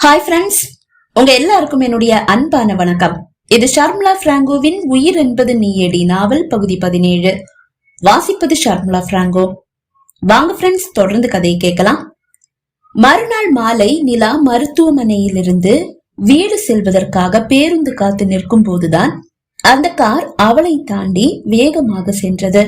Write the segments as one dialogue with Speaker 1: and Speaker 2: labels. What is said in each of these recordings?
Speaker 1: Hi friends உங்க எல்லாருக்கும் என்னுடைய அன்பான வணக்கம். இது ஷர்மிளா பிராங்கோவின் உயிர் என்பது நீயடி நாவல் பகுதி பதினேழு. வாசிப்பது ஷர்மிளா பிராங்கோ. வாங்க ஃப்ரெண்ட்ஸ் தொடர்ந்து கதையை கேட்கலாம். மறுநாள் மாலை நிலா மருத்துவமனையிலிருந்து வீடு செல்வதற்காக பேருந்து காத்து நிற்கும் போதுதான் அந்த கார் அவளை தாண்டி வேகமாக சென்றது.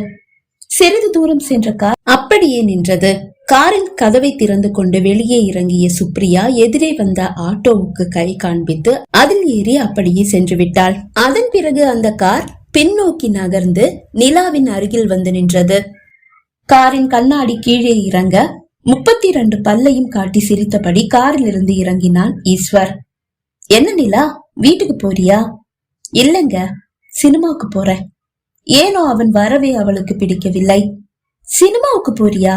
Speaker 1: சிறிது தூரம் சென்ற கார் அப்படியே நின்றது. காரின் கதவை திறந்து கொண்டு வெளியே இறங்கிய சுப்ரியா எதிரே வந்த ஆட்டோவுக்கு கை காண்பித்து அதில் ஏறி அப்படியே சென்று விட்டாள். அதன் பிறகு அந்த கார் பின்னோக்கி நகர்ந்து நிலாவின் அருகில் வந்து நின்றது. காரின் கண்ணாடி கீழே இறங்க முப்பத்தி இரண்டு பல்லையும் காட்டி சிரித்தபடி காரில் இருந்து இறங்கினான் ஈஸ்வர். என்ன நிலா வீட்டுக்கு போறியா? இல்லங்க சினிமாவுக்கு போறேன். ஏனோ அவன் வரவே அவளுக்கு பிடிக்கவில்லை. சினிமாவுக்கு போறியா?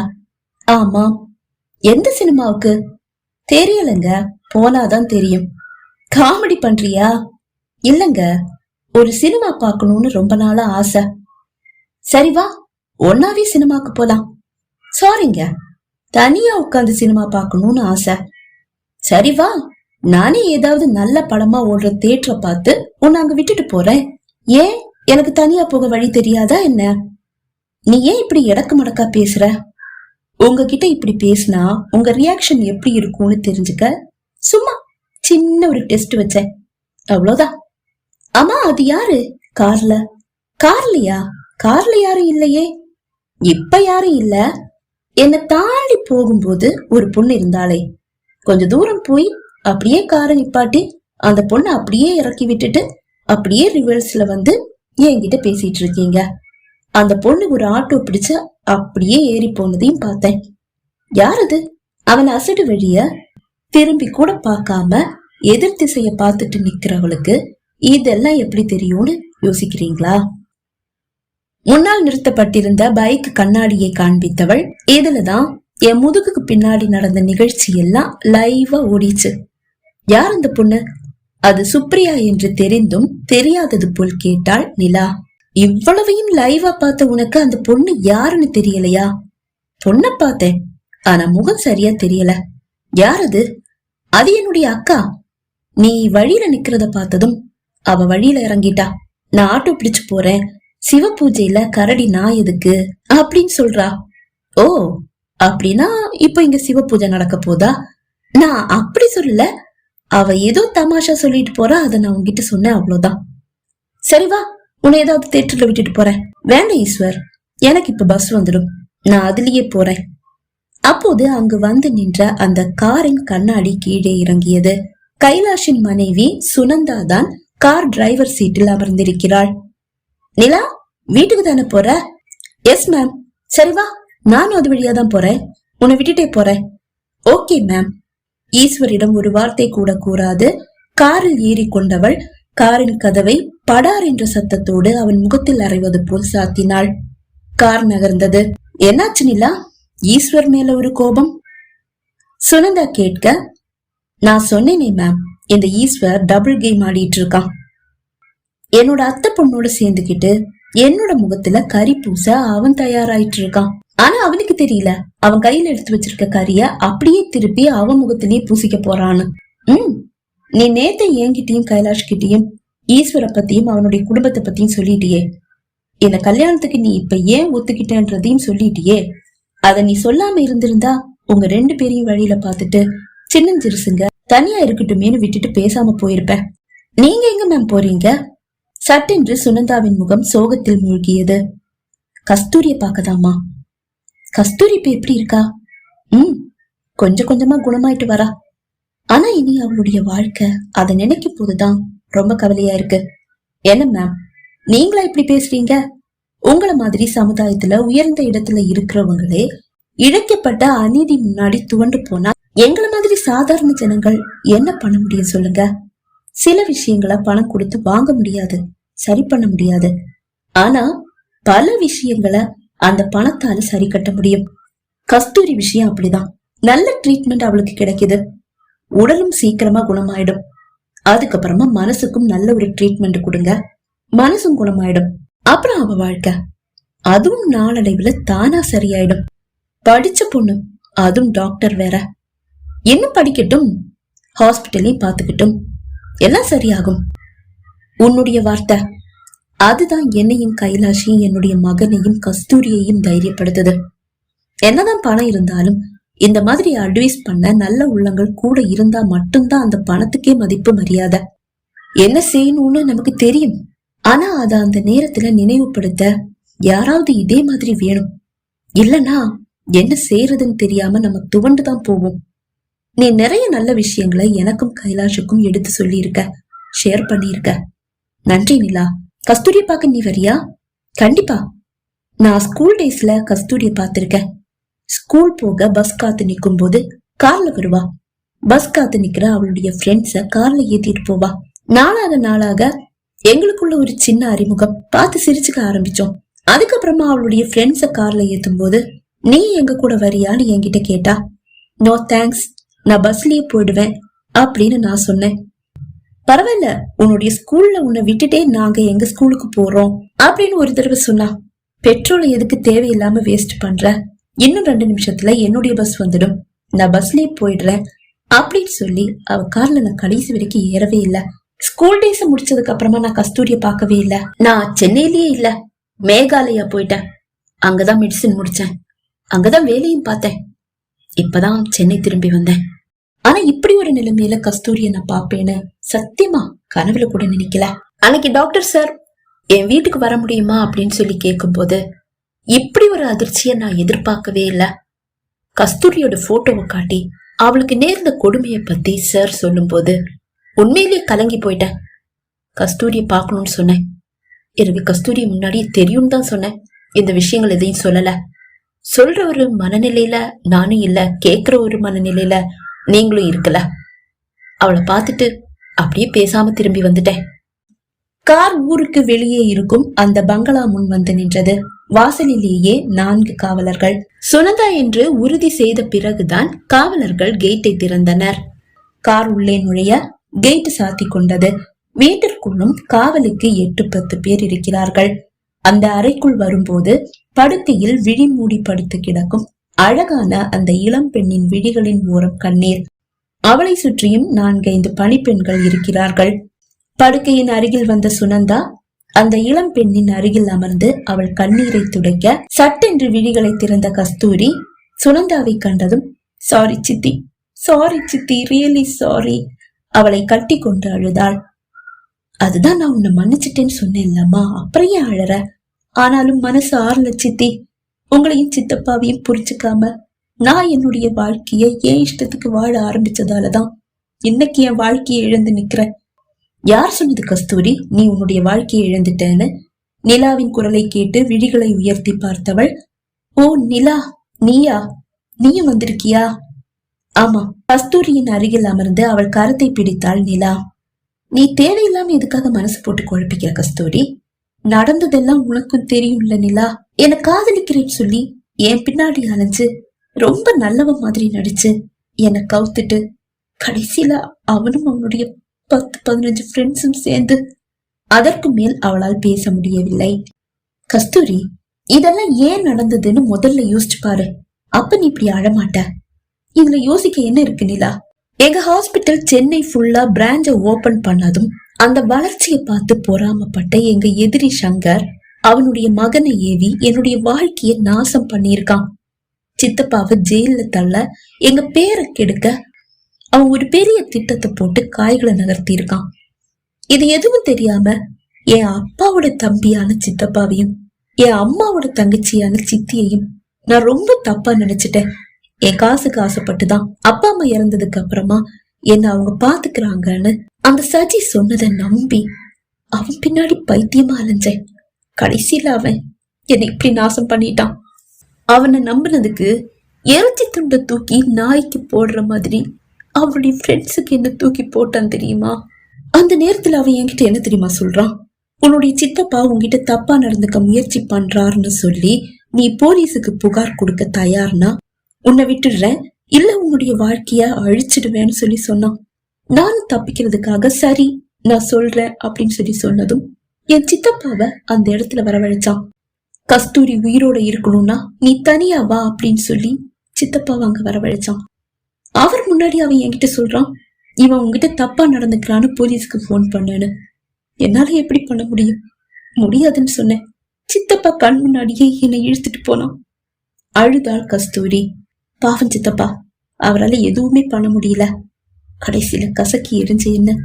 Speaker 1: ஆமா. எந்த சினிமாவுக்கு? தெரியலங்க. போனாதான் தெரியும். காமெடி பண்றியா? இல்லங்க. ஒரு சினிமா பார்க்கணும்னு ரொம்ப நாளா ஆசை. சரி வா ஒன்னாவே சினிமாக்கு போலாம். சாரிங்க தனியா உட்கார்ந்து சினிமா பார்க்கணும்னு ஆசை. சரி வா நானே ஏதாவது நல்ல படமா ஓடுற தேட்டரை பார்த்து உன்னை அங்க விட்டுட்டு போறேன். ஏன்? எனக்கு தனியா போக வழி தெரியாதா என்ன? நீ ஏன் இப்படி இடக்கு மடக்கா பேசுற? உங்ககிட்ட இப்படி பேசினா உங்க ரியாக்ஷன் எப்படி இருக்கும்னு தெரிஞ்சுக்க. சும்மா சின்ன ஒரு டெஸ்ட் வச்சேன். அவ்வளவுதான். ஆமா அது யாரு? கார்ல. கார்லையா கார்ல யாரும் இல்லையே. இப்ப யாரும் இல்ல. என்னை தாண்டி போகும்போது ஒரு பொண்ணு இருந்தாலே கொஞ்ச தூரம் போய் அப்படியே காரை நிப்பாட்டி அந்த பொண்ணை அப்படியே இறக்கி விட்டுட்டு அப்படியே ரிவர்ஸ்ல வந்து என்கிட்ட பேசிட்டு இருக்கீங்க. அந்த பொண்ணு ஒரு ஆட்டோ பிடிச்சு அப்படியே ஏறி போனதையும் பார்த்தேன். யார் அது? அவன் அசடு வழிய திரும்பி கூட பார்க்காம எதிர் திசைய பார்த்துட்டு நிக்கிறவளுக்கு இதெல்லாம் எப்படி தெரியும்னு யோசிக்கிறீங்களா? முன்னால் நிறுத்தப்பட்டிருந்த பைக் கண்ணாடியை காண்பித்தவள் இதுலதான் என் முதுகுக்கு பின்னாடி நடந்த நிகழ்ச்சி எல்லாம் லைவா ஓடிச்சு. யார் அந்த பொண்ணு? அது சுப்ரியா என்று தெரிந்தும் தெரியாதது போல் கேட்டாள் நிலா. இவ்வளவையும் லைவா பார்த்த உனக்கு அந்த பொண்ணு யாருன்னு தெரியலையா? பொண்ண பார்த்தேன் ஆனா முகம் சரியா தெரியல. யார் அது? அது என்னுடைய அக்கா. நீ வழியில நிக்கிறத பார்த்ததும் அவ வழியில இறங்கிட்டா. நான் ஆட்டோ பிடிச்சு போறேன். சிவ பூஜையில கரடி நான் எதுக்கு? அப்படின்னு சொல்றா. ஓ அப்படின்னா இப்ப இங்க சிவ பூஜை நடக்க போதா? நான் அப்படி சொல்லல. அவ ஏதோ தமாஷா சொல்லிட்டு போறா. அதை நான் உங்ககிட்ட சொன்னேன் அவ்வளவுதான். சரி வா உன்னை ஏதாவது தேட்டர்ல விட்டுட்டு போறேன். வேண்டாம் ஈஸ்வர். எனக்கு இப்ப பஸ் வந்துடும். நான் அதுலயே போறேன். அப்போது அங்கு வந்து நின்ற அந்த காரின் கண்ணாடி கீழே இறங்கியது. கைலாஷின் மனைவி சுனந்தா தான் கார் டிரைவர் சீட்டில் அமர்ந்திருக்கிறாள். நிலா வீட்டுக்கு தானே போற? எஸ் மேம் சரி வா நானும் அது வழியா தான் போறேன். உன்னை விட்டுட்டே போறேன். ஓகே மேம் ஈஸ்வரிடம் ஒரு வார்த்தை கூட கூறாது. காரில் ஏறிக்கொண்டவள் காரின் கதவை படார் என்ற சத்தத்தோடு அவன் முகத்தில் அறைவது போல் சாத்தினாள். கார் நகர்ந்தது. என்னாச்சு நிலா? ஈஸ்வர் மேல ஒரு கோபம்? சுனந்தா கேட்க நான் சொன்னேனே மேம் இந்த ஈஸ்வர் டபுள் கேம் ஆடிட்டு இருக்கான். என்னோட அத்தை பொண்ணோட சேர்ந்துகிட்டு என்னோட முகத்துல கறி பூச அவன் தயாராயிட்டு இருக்கான். ஆனா அவனுக்கு தெரியல. அவன் கையில எடுத்து வச்சிருக்க கறிய அப்படியே திருப்பி அவன் முகத்திலேயே பூசிக்க போறான்னு. ம். நீ நேத்த என்கிட்டயும் கைலாஷ் கிட்டயும் ஈஸ்வர பத்தியும் அவனுடைய குடும்பத்தை பத்தியும் சொல்லிட்டியே. இந்த கல்யாணத்துக்கு நீ இப்ப ஏன் ஒத்துக்கிட்டன்றதையும் சொல்லிட்டியே. அத நீ சொல்லாம இருந்திருந்தா உங்க ரெண்டு பேரையும் வழியில பாத்துட்டு சின்னஞ்சிறுசுங்க தனியா இருக்கட்டுமேனு விட்டுட்டு பேசாம போயிருப்ப நீங்க எங்க மேம் போறீங்க? சட்டென்று சுனந்தாவின் முகம் சோகத்தில் மூழ்கியது. கஸ்தூரிய பார்க்கதாமா கஸ்தூரி இப்ப எப்படி இருக்கா? உம் கொஞ்சம் கொஞ்சமா குணமாயிட்டு வரா. ஆனா இனி அவளுடைய வாழ்க்கை அதை நினைக்கும் போதுதான். ரொம்ப கவலையா இருக்கு. என்ன மேம் நீங்களா இப்படி பேசுறீங்க? உங்கள மாதிரி சமுதாயத்துல உயர்ந்த இடத்துல இருக்கிறவங்களே இழைக்கப்பட்ட அநீதி முன்னாடி துவண்டு போனா எங்கள மாதிரி சாதாரண ஜனங்கள் என்ன பண்ண முடியும் சொல்லுங்க? சில விஷயங்களை பணம் கொடுத்து வாங்க முடியாது சரி பண்ண முடியாது. ஆனா பல விஷயங்களை அந்த பணத்தால சரி கட்ட முடியும். கஸ்தூரி விஷயம் அப்படிதான். நல்ல ட்ரீட்மெண்ட் அவளுக்கு கிடைக்குது. உடலும் சீக்கிரமா குணமாயிடும். அதுக்கப்புறமா மனசுக்கும் நல்ல ஒரு ட்ரீட்மெண்ட் கொடுங்க. மனசும் குணமாயிடும். அப்புறம் அவ வாழ்க்கை. அதுவும் நாளடைவுல தானா சரியாயிடும். படிச்ச பொண்ணு அதுவும் டாக்டர் வேற. என்ன படிக்கட்டும் ஹாஸ்பிட்டலையும் பார்த்துக்கிட்டும். எல்லாம் சரியாகும். உன்னுடைய வார்த்தை. அதுதான் என்னையும் கைலாஷையும் என்னுடைய மகனையும் கஸ்தூரியையும் தைரியப்படுத்துது. என்னதான் பணம் இருந்தாலும் இந்த மாதிரி அட்வைஸ் பண்ண நல்ல உள்ளங்கள் கூட இருந்தா மட்டும்தான் அந்த பணத்துக்கே மதிப்பு மரியாதை. என்ன செய்யணும்னு நமக்கு தெரியும். ஆனா அத அந்த நேரத்துல நினைவுபடுத்த யாராவது இதே மாதிரி வேணும். இல்லனா என்ன செய்யறதுன்னு தெரியாம நம்ம துவண்டுதான் போவோம். நீ நிறைய நல்ல விஷயங்களை எனக்கும் கைலாஷுக்கும் எடுத்து சொல்லியிருக்க ஷேர் பண்ணியிருக்க. நன்றி நிலா. கஸ்தூரிய பார்க்க நீ வரியா? கண்டிப்பா. நான் ஸ்கூல் டேஸ்ல கஸ்தூரிய பார்த்திருக்கேன். ஸ்கூல் போக பஸ் காத்து நிக்கும் போது கார்ல வருவா. பஸ் காத்து நிக்கிற அவளுடைய ஃப்ரெண்ட்ஸ கார்ல ஏத்திட்டு போவா. நாளாக நாளாக எங்களுக்குள்ள ஒரு சின்ன அறிமுகம் பார்த்து சிரிச்சுக்க ஆரம்பிச்சோம். அதுக்கப்புறமா அவளுடைய ஃப்ரெண்ட்ஸ கார்ல ஏத்தும் போது நீ எங்க கூட வரியான்னு என்கிட்ட கேட்டா நோ தேங்க்ஸ் நான் பஸ்லயே போயிடுவேன் அப்படின்னு நான் சொன்னேன். பரவாயில்ல உன்னுடைய ஸ்கூல்ல உன்னை விட்டுட்டே நாங்க எங்க ஸ்கூலுக்கு போறோம் அப்படின்னு ஒரு தடவை சொன்னா பெட்ரோலை எதுக்கு தேவையில்லாம வேஸ்ட் பண்ற? இன்னும் ரெண்டு நிமிஷத்துல என்னுடைய பஸ் வந்துடும். நான் பஸ்லயே போயிடுறேன். அப்படின்னு சொல்லி அவ கார்ல நான் கடைசி வரைக்கும் ஏறவே இல்ல. ஸ்கூல் டேஸ் முடிச்சதுக்கு அப்புறமா நான் கஸ்தூரிய பார்க்கவே இல்ல. நான் சென்னையிலேயே இல்ல. மேகாலயா போயிட்டேன். அங்கதான் மெடிசின் முடிச்சேன். அங்கதான் வேலையும் பார்த்தேன். இப்பதான் சென்னை திரும்பி வந்தேன். ஆனா இப்படி ஒரு நிலைமையில கஸ்தூரிய நான் பாப்பேன்னு சத்தியமா கனவுல கூட நினைக்கல. அன்னைக்கு டாக்டர் சார் என் வீட்டுக்கு வர முடியுமா? அப்படின்னு சொல்லி கேட்கும்போது இப்படி ஒரு அதிர்ச்சியை நான் எதிர்பார்க்கவே இல்ல. கஸ்தூரியோட போட்டோவை காட்டி அவளுக்கு நேர்ந்த கொடுமையை பத்தி சார் சொல்லும்போது உண்மையிலேயே கலங்கி போயிட்டேன் கஸ்தூரிய பார்க்கணும்னு சொன்னேன். எனக்கு கஸ்தூரி முன்னாடி தெரியும்னு தான் சொன்னேன். இந்த விஷயங்கள் எதையும் சொல்லல. சொல்ற ஒரு மனநிலையில நானும் இல்ல கேக்குற ஒரு மனநிலையில நீங்களும் இருக்கல. அவளை பார்த்துட்டு அப்படியே பேசாம திரும்பி வந்துட்டேன். கார் ஊருக்கு வெளியே இருக்கும் அந்த பங்களா முன் வந்து நின்றது. வாசலிலேயே நான்கு காவலர்கள். சுனந்தா என்று உறுதி செய்த பிறகுதான் காவலர்கள் கேட்டை திறந்தனர். கார் உள்ளே நுழைய கேட் சாத்தி கொண்டது. வீட்டிற்குள்ளும் காவலுக்கு எட்டு பத்து பேர் இருக்கிறார்கள். அந்த அறைக்குள் வரும்போது படுக்கையில் விழி மூடி படுத்து கிடக்கும் அழகான அந்த இளம் பெண்ணின் விழிகளின் ஓரம் கண்ணீர். அவளை சுற்றியும் நான்கைந்து பணிப்பெண்கள் இருக்கிறார்கள். படுக்கையின் அருகில் வந்த சுனந்தா அந்த இளம் பெண்ணின் அருகில் அமர்ந்து அவள் கண்ணீரை துடைக்க சட்டென்று விழிகளை திறந்த கஸ்தூரி சுனந்தாவை கண்டதும் சாரி சித்தி. சாரி சித்தி. ரியலி சாரி அவளை கட்டி கொண்டு அழுதாள். அதுதான் நான் உன்னை மன்னிச்சிட்டேன்னு சொன்னேன்லம்மா. அப்புறம் ஏன் அழற? ஆனாலும் மனசு ஆறல சித்தி. உங்களையும் சித்தப்பாவையும் புரிச்சுக்காம நான் என்னுடைய வாழ்க்கைய ஏன் இஷ்டத்துக்கு வாழ ஆரம்பிச்சதாலதான். இன்னைக்கு என் வாழ்க்கையை எழுந்து நிக்கிறேன். யார் சொன்னது கஸ்தூரி? நீ உன்னுடைய வாழ்க்கையை இழந்துட்டேன்னு? நிலாவின் குரலை கேட்டு விழிகளை உயர்த்தி பார்த்தவள் ஓ நிலா நீயா? நீயும் வந்திருக்கியா? ஆமா. கஸ்தூரியின் அருகில் அமர்ந்து அவள் கரத்தை பிடித்தாள் நிலா. நீ தேவையில்லாம எதுக்காக மனசு போட்டு குழப்பிக்கிற கஸ்தூரி? நடந்ததெல்லாம் உனக்கும் தெரியும்ல நிலா. என காதலிக்கிறேன்னு சொல்லி என் பின்னாடி அலைஞ்சு ரொம்ப நல்லவ மாதிரி நடிச்சு என்னை கவுத்துட்டு கடைசியில அவனும் அவனுடைய பத்து பதினஞ்சு ஃப்ரெண்ட்ஸும் சேர்ந்து. அதற்கு மேல் அவளால் பேச முடியவில்லை. கஸ்தூரி இதெல்லாம் ஏன் நடந்ததுன்னு முதல்ல யோசிச்சு பாரு. அப்ப நீ இப்படி அழமாட்ட. இதுல யோசிக்க என்ன இருக்கு நிலா? எங்க ஹாஸ்பிட்டல் சென்னை ஃபுல்லா பிராஞ்ச ஓபன் பண்ணதும் அந்த வளர்ச்சியை பார்த்து பொறாமப்பட்ட எங்க எதிரி சங்கர் அவனுடைய மகனை ஏவி என்னுடைய வாழ்க்கைய நாசம் பண்ணியிருக்கான். சித்தப்பாவை ஜெயில தள்ள எங்க பேரை கெடுக்க அவன் ஒரு பெரிய திட்டத்தை போட்டு காய்களை நகர்த்தி இருக்கான் இது எதுவும் தெரியாம என் அப்பாவோட தம்பியான சித்தப்பாவையும் என் அம்மாவோட தங்கச்சியான சித்தியையும் நான் ரொம்ப தப்பா நினைச்சிட்டேன். என் காசுக்கு ஆசைப்பட்டுதான் அப்பா அம்மா இறந்ததுக்கு அப்புறமா என்ன அவங்க பாத்துக்கிறாங்கன்னு அந்த சஜி சொன்னதை நம்பி அவன் பின்னாடி பைத்தியமா அலைஞ்சேன். கடைசியில அவன் என்னை இப்படி நாசம் பண்ணிட்டான். அவனை நம்பினதுக்கு இறைச்சி துண்டை தூக்கி நாய்க்கு போடுற மாதிரி அவளுடைய ஃப்ரெண்ட்ஸுக்கு என்ன தூக்கி போட்டான் தெரியுமா? அந்த நேரத்துல அவன் என்கிட்ட என்ன தெரியுமா சொல்றான்? உன்னுடைய சித்தப்பா உன்கிட்ட தப்பா நடந்துக்க முயற்சி பண்றாருன்னு சொல்லி நீ போலீஸுக்கு புகார் கொடுக்க தயார்னா உன்னை விட்டுடுறேன் இல்ல உன்னுடைய வாழ்க்கைய அழிச்சிடுவேன்னு சொல்லி சொன்னான். நானும் தப்பிக்கிறதுக்காக சரி நான் சொல்றேன் அப்படின்னு சொல்லி சொன்னதும் என் சித்தப்பாவை அந்த இடத்துல வரவழைச்சான். கஸ்தூரி உயிரோட இருக்கணும்னா நீ தனியா வா அப்படின்னு சொல்லி சித்தப்பாவை அங்க வரவழைச்சான். முன்னாடி அவன் என்கிட்ட சொல்றான் இவன் உங்ககிட்ட தப்பா நடந்துக்கிறான்னு போலீஸ்க்கு ஃபோன் பண்ணேன்னு. என்னால எப்படி பண்ண முடியும்? முடியாதுன்னு சொன்னேன். சித்தப்பா கண் முன்னாடியே என்னை இழுத்துட்டு போனான். அழுதாள் கஸ்தூரி. பாவம் சித்தப்பா அவரால எதுவுமே பண்ண முடியல. கடைசியில கசக்கி எரிஞ்சு என்ன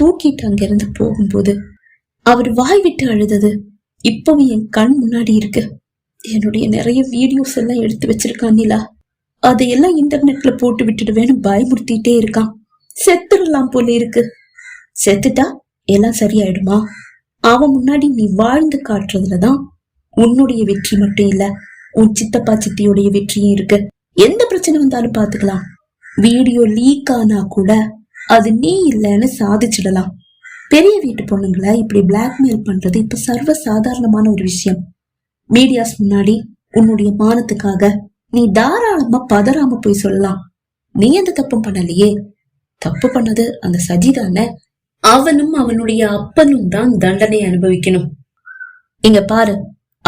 Speaker 1: தூக்கிட்டு அங்கிருந்து போகும்போது அவர் வாய் விட்டு அழுதது. இப்பவும் என் கண் முன்னாடி இருக்கு. என்னுடைய நிறைய வீடியோஸ் எல்லாம் எடுத்து வச்சிருக்கான் நிலா. அதையெல்லாம் இன்டர்நெட்ல போட்டு விட்டுடுவேன்னு பயமுறுத்திட்டே இருக்கான். செத்துடலாம் போல இருக்கு. செத்துட்டா எல்லாம் சரியாயிடுமா? அவன் முன்னாடி நீ வாழ்ந்து காட்டுறதுலதான் உன்னுடைய வெற்றி மட்டும் இல்ல உன் சித்தப்பா சித்தியுடைய வெற்றியும் இருக்கு. எந்த பிரச்சனை வந்தாலும் பாத்துக்கலாம். வீடியோ லீக் ஆனா கூட அது நீ இல்லைன்னு சாதிச்சிடலாம். பெரிய வீட்டு பொண்ணுங்களை இப்படி பிளாக்மெயில் பண்றது இப்ப சர்வ சாதாரணமான ஒரு விஷயம். மீடியாஸ் முன்னாடி உன்னுடைய மானத்துக்காக நீ தாராளமா பதறாம போய் சொல்லலாம். நீ எந்த தப்பும் பண்ணலையே. தப்பு பண்ணது அந்த சஜிதான அவனும் அவனுடைய அப்பனும் தான் தண்டனை அனுபவிக்கணும். இங்க பாரு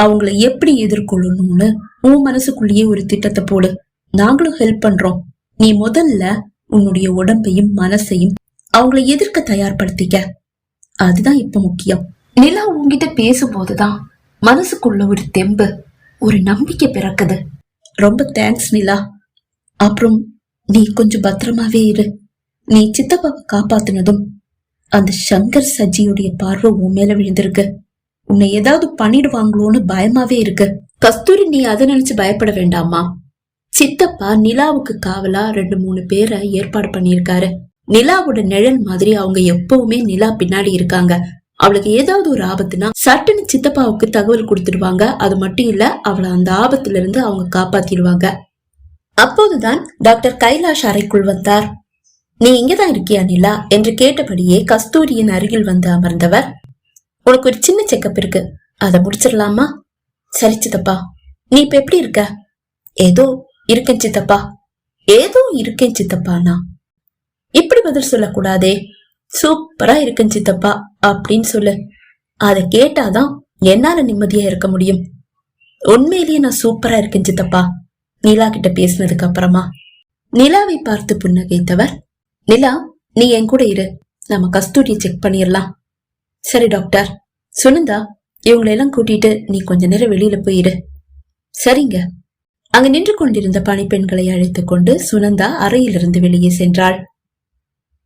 Speaker 1: அவங்கள எப்படி எதிர்கொள்ளணும்னு உன் மனசுக்குள்ளேயே ஒரு திட்டத்தை போடு. நாங்களும் ஹெல்ப் பண்றோம். நீ முதல்ல உன்னுடைய உடம்பையும் மனசையும் அவங்கள எதிர்க்க தயார்படுத்திக்க. அதுதான் இப்ப முக்கியம். நிலா உன்கிட்ட பேசும்போதுதான் மனசுக்குள்ள ஒரு தெம்பு ஒரு நம்பிக்கை பிறக்குது. ரொம்ப தேங்க்ஸ் நிலா. அப்புறம் நீ கொஞ்சம் பத்திரமாவே இரு. நீ சித்தப்பாவை காப்பாத்துனதும் அந்த சங்கர் சஜியுடைய பார்வை உன் மேல விழுந்திருக்கு. உன்னை ஏதாவது பண்ணிடுவாங்களோன்னு பயமாவே இருக்கு. கஸ்தூரி நீ அதை நினைச்சு பயப்பட வேண்டாமா சித்தப்பா நிலாவுக்கு காவலா ரெண்டு மூணு பேரை ஏற்பாடு பண்ணியிருக்காரு. நிலாவோட நிழல் மாதிரி அவங்க எப்பவுமே நிலா பின்னாடி இருக்காங்க. அவளுக்கு ஏதாவது ஒரு ஆபத்துனா சட்டுன்னு சித்தப்பாவுக்கு தகவல் கொடுத்துடுவாங்க. அது மட்டும் இல்ல அவளை அந்த ஆபத்துல இருந்து அவங்க காப்பாத்திடுவாங்க. அப்போதுதான் டாக்டர் கைலாஷ் அறைக்குள் வந்தார். நீ இங்கதான் இருக்கியா நிலா? என்று கேட்டபடியே கஸ்தூரியின் அருகில் வந்து அமர்ந்தவர். உனக்கு ஒரு சின்ன செக்கப் இருக்கு. அதை முடிச்சிடலாமா? சரி சித்தப்பா. நீ இப்ப எப்படி இருக்க? ஏதோ இருக்கேன் சித்தப்பா. ஏதோ இருக்கேன் சித்தப்பானா இப்படி பதில் சொல்லக்கூடாதே. சூப்பரா இருக்கேன் சித்தப்பா அப்படின்னு சொல்லு. அதை கேட்டாதான் என்னால நிம்மதியா இருக்க முடியும். உண்மையிலேயே நான் சூப்பரா இருக்கேன் சித்தப்பா நிலா கிட்ட பேசினதுக்கு அப்புறமா. நிலாவை பார்த்து புன்னகைத்தவர் நிலா நீ என் கூட இரு நம்ம கஸ்தூரியை செக் பண்ணிடலாம். சரி டாக்டர். சுனந்தா இவங்களெல்லாம் கூட்டிட்டு நீ கொஞ்ச நேரம் வெளியில போயிரு சரிங்க. அங்கு நின்று கொண்டிருந்த பணிப்பெண்களை அழைத்துக் கொண்டு சுனந்தா அறையிலிருந்து வெளியே சென்றாள்.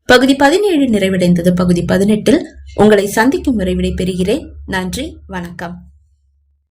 Speaker 1: பகுதி பதினேழு நிறைவடைந்தது. பகுதி பதினெட்டில் உங்களை சந்திக்கும் வரை பெறுகிறேன் நன்றி வணக்கம்.